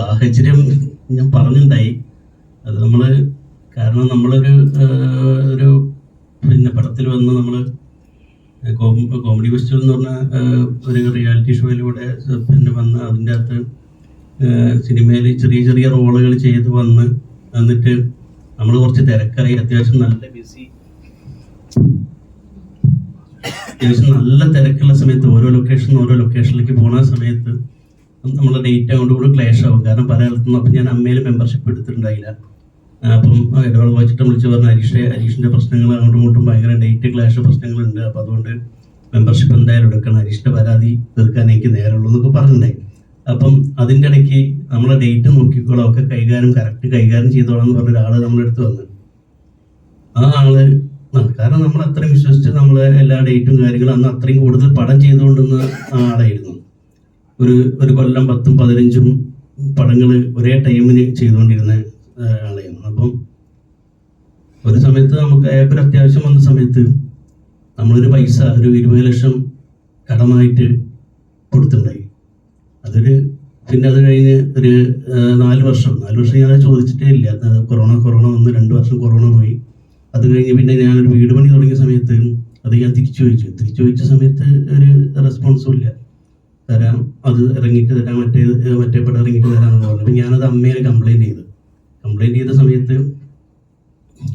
സാഹചര്യം ഞാൻ പറഞ്ഞിട്ടുണ്ടായി അത് നമ്മൾ കാരണം നമ്മളൊരു ഒരു പിന്നെ പടത്തിൽ വന്ന് നമ്മൾ കോമഡി ഫെസ്റ്റിവൽ എന്ന് പറഞ്ഞ ഒരു റിയാലിറ്റി ഷോയിലൂടെ പിന്നെ വന്ന് അതിന്റെ അകത്ത് സിനിമയിൽ ചെറിയ ചെറിയ റോളുകൾ ചെയ്ത് വന്ന് എന്നിട്ട് നമ്മൾ കുറച്ച് തിരക്കറി അത്യാവശ്യം നല്ല ബിസി അത്യാവശ്യം നല്ല തിരക്കുള്ള സമയത്ത് ഓരോ ലൊക്കേഷൻ ഓരോ ലൊക്കേഷനിലേക്ക് പോണ സമയത്ത് നമ്മളെ ഡേറ്റ് അങ്ങോട്ട് കൂടെ ക്ലേഷ് ആവും. കാരണം പല സ്ഥലത്തുനിന്നും അപ്പം ഞാൻ അമ്മയിൽ മെമ്പർഷിപ്പ് എടുത്തിട്ടുണ്ടായില്ല. അപ്പം ഇടവേള വായിച്ചിട്ട് വിളിച്ച് പറഞ്ഞ ഹരീഷ് അരീഷിന്റെ പ്രശ്നങ്ങൾ അങ്ങോട്ടും ഇങ്ങോട്ടും ഭയങ്കര ഡേറ്റ് ക്ലാഷ് പ്രശ്നങ്ങളുണ്ട്. അപ്പം അതുകൊണ്ട് മെമ്പർഷിപ്പ് എന്തായാലും എടുക്കണം. അരീഷിന്റെ പരാതി തീർക്കാൻ എനിക്ക് നേരമുള്ളൂ എന്നൊക്കെ പറഞ്ഞിട്ടുണ്ടായി. അപ്പം അതിന്റെ ഇടയ്ക്ക് നമ്മളെ ഡേറ്റ് നോക്കിക്കോളാം. ഒക്കെ കൈകാര്യം കറക്റ്റ് കൈകാര്യം ചെയ്തോളാം എന്ന് പറഞ്ഞ ഒരാൾ നമ്മളെടുത്ത് വന്നു. ആ ആൾ കാരണം നമ്മൾ അത്രയും വിശ്വസിച്ച് നമ്മൾ എല്ലാ ഡേറ്റും കാര്യങ്ങളും അന്ന് അത്രയും കൂടുതൽ പടം ചെയ്തുകൊണ്ടിരുന്ന ആളായിരുന്നു. ഒരു ഒരു കൊല്ലം പത്തും പതിനഞ്ചും പടങ്ങൾ ഒരേ ടൈമിന് ചെയ്തുകൊണ്ടിരുന്ന ആളായിരുന്നു. അപ്പം ഒരു സമയത്ത് നമുക്ക് അയാൾക്കൊരു അത്യാവശ്യം വന്ന സമയത്ത് നമ്മളൊരു പൈസ ഒരു ഇരുപത് ലക്ഷം കടമായിട്ട് കൊടുത്തിട്ടുണ്ടായി. അതൊരു പിന്നെ അത് കഴിഞ്ഞ് ഒരു നാല് വർഷം നാല് വർഷം ഞാൻ ചോദിച്ചിട്ടേ ഇല്ല. കൊറോണ കൊറോണ വന്ന് രണ്ട് വർഷം കൊറോണ പോയി. അത് കഴിഞ്ഞ് പിന്നെ ഞാനൊരു വീട് പണി തുടങ്ങിയ സമയത്ത് അത് ഞാൻ തിരിച്ചു ചോദിച്ചു. തിരിച്ചു ചോദിച്ച സമയത്ത് ഒരു റെസ്പോൺസും ഇല്ല. അത് ഇറങ്ങിയിട്ട് തരാം മറ്റേ മറ്റേ പടം ഇറങ്ങിയിട്ട് തരാമെന്ന് പറഞ്ഞു. ഞാനത് അമ്മയെ കംപ്ലൈന്റ് ചെയ്തു കംപ്ലൈന്റ് ചെയ്ത സമയത്ത്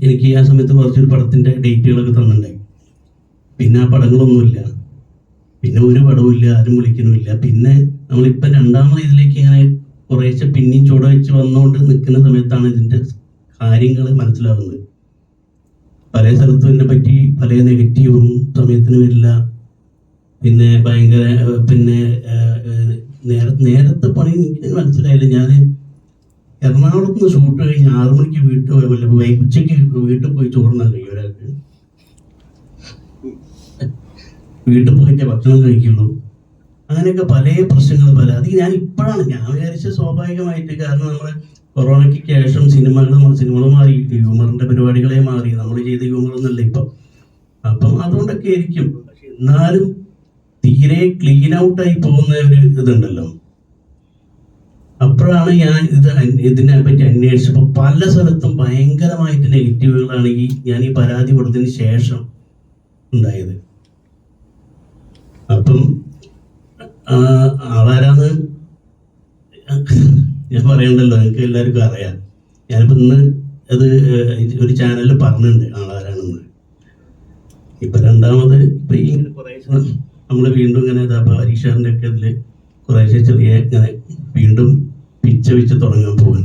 എനിക്ക് ആ സമയത്ത് കുറച്ചൊരു പടത്തിന്റെ ഡേറ്റുകളൊക്കെ തന്നിട്ടുണ്ടായി. പിന്നെ ആ പടങ്ങളൊന്നുമില്ല. പിന്നെ ഒരു പടവുമില്ല ആരും വിളിക്കുന്നുമില്ല. പിന്നെ നമ്മളിപ്പോൾ രണ്ടാമത് ഇതിലേക്ക് ഇങ്ങനെ കുറേശ്ശെ പിന്നെയും ചുവട വെച്ച് വന്നുകൊണ്ട് നിൽക്കുന്ന സമയത്താണ് ഇതിന്റെ കാര്യങ്ങൾ മനസ്സിലാവുന്നത്. പല സ്ഥലത്തും എന്നെ പറ്റി പല നെഗറ്റീവും സമയത്തിന് വരില്ല. പിന്നെ ഭയങ്കര പിന്നെ നേര നേരത്തെ പണി മനസ്സിലായില്ല. ഞാൻ എറണാകുളത്ത് നിന്ന് ഷൂട്ട് കഴിഞ്ഞ് ആറു മണിക്ക് വീട്ടിൽ പോയി ഉച്ചയ്ക്ക് വീട്ടിൽ പോയി ചോറുണ്ണാൻ കഴിയും ഒരാൾക്ക്. വീട്ടിൽ പോയിട്ട് ഭക്ഷണം കഴിക്കുള്ളൂ. അങ്ങനെയൊക്കെ പല പ്രശ്നങ്ങൾ പല അത് ഞാൻ ഇപ്പോഴാണ് ഞാൻ വിചാരിച്ച സ്വാഭാവികമായിട്ട് കാരണം നമ്മൾ കൊറോണയ്ക്ക് ശേഷം സിനിമകൾ സിനിമകൾ മാറി ഹ്യൂമറിന്റെ പരിപാടികളെ മാറി നമ്മൾ ചെയ്ത ഹ്യൂമറൊന്നുമല്ല ഇപ്പം. അപ്പം അതുകൊണ്ടൊക്കെ ആയിരിക്കും. എന്നാലും തീരെ ക്ലീൻ ഔട്ട് ആയി പോകുന്ന ഒരു ഇതുണ്ടല്ലോ. അപ്പോഴാണ് ഞാൻ ഇത് ഇതിനെ പറ്റി അന്വേഷിച്ചപ്പോൾ പല സ്ഥലത്തും ഭയങ്കരമായിട്ട് നെഗറ്റീവുകളാണ് ഈ ഞാൻ ഈ പരാതി കൊടുത്തതിന് ശേഷം ഉണ്ടായത്. അപ്പം ആളാരാന്ന്? ഞാൻ പറയണ്ടല്ലോ നിങ്ങൾക്ക് എല്ലാവർക്കും അറിയാം. ഞാനിപ്പോ ഇന്ന് അത് ഒരു ചാനലിൽ പറഞ്ഞിട്ടുണ്ട് ആളാരാണെന്ന്. ഇപ്പൊ രണ്ടാമത് ഇപ്പൊ ഈ കുറേശ്ശെ നമ്മൾ വീണ്ടും ഇങ്ങനെ ഇതാ പരീക്ഷാറിന്റെ ഒക്കെ ഇതിൽ കുറേശ്ശെ ചെറിയ ഇങ്ങനെ വീണ്ടും പിച്ച വെച്ച് തുടങ്ങാൻ പോവാൻ